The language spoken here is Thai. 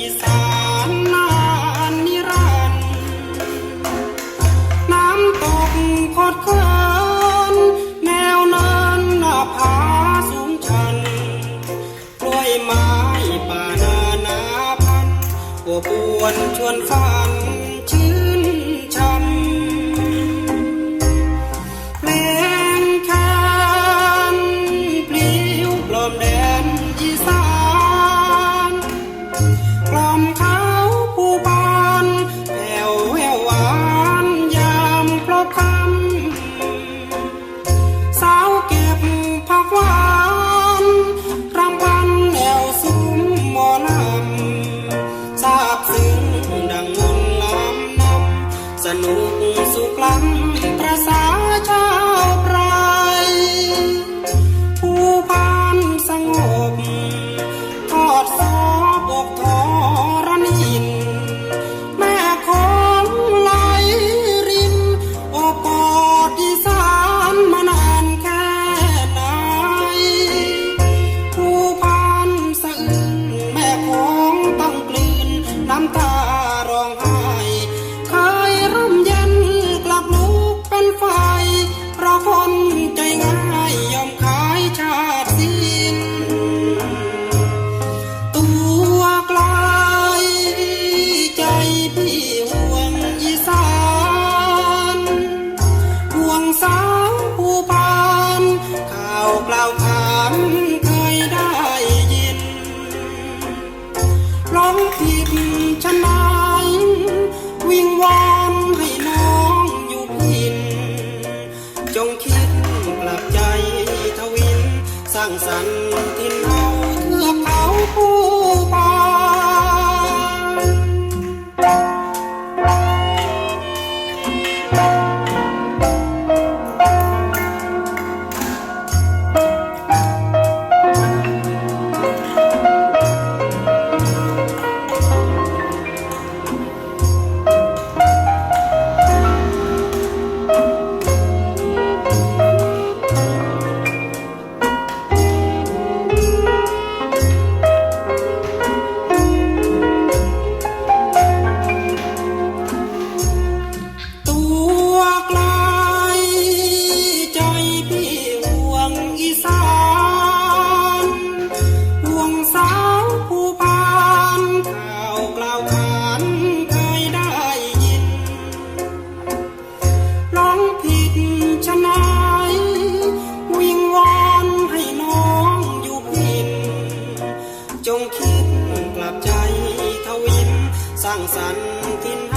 นิรันด์น้ำตกโคดเคินแนวเนินหน้าผาสูงชันกล้วยไม้ป่านานาพันกบวนชวนฝัน เคยได้ยินร้องผิดชนายวิ่งวอนให้น้องอยู่พิน จงคิดกลับใจทวิน สร้างสรรค์ที่เราเพื่อเขาผู้ ร้างสรรค์ทิน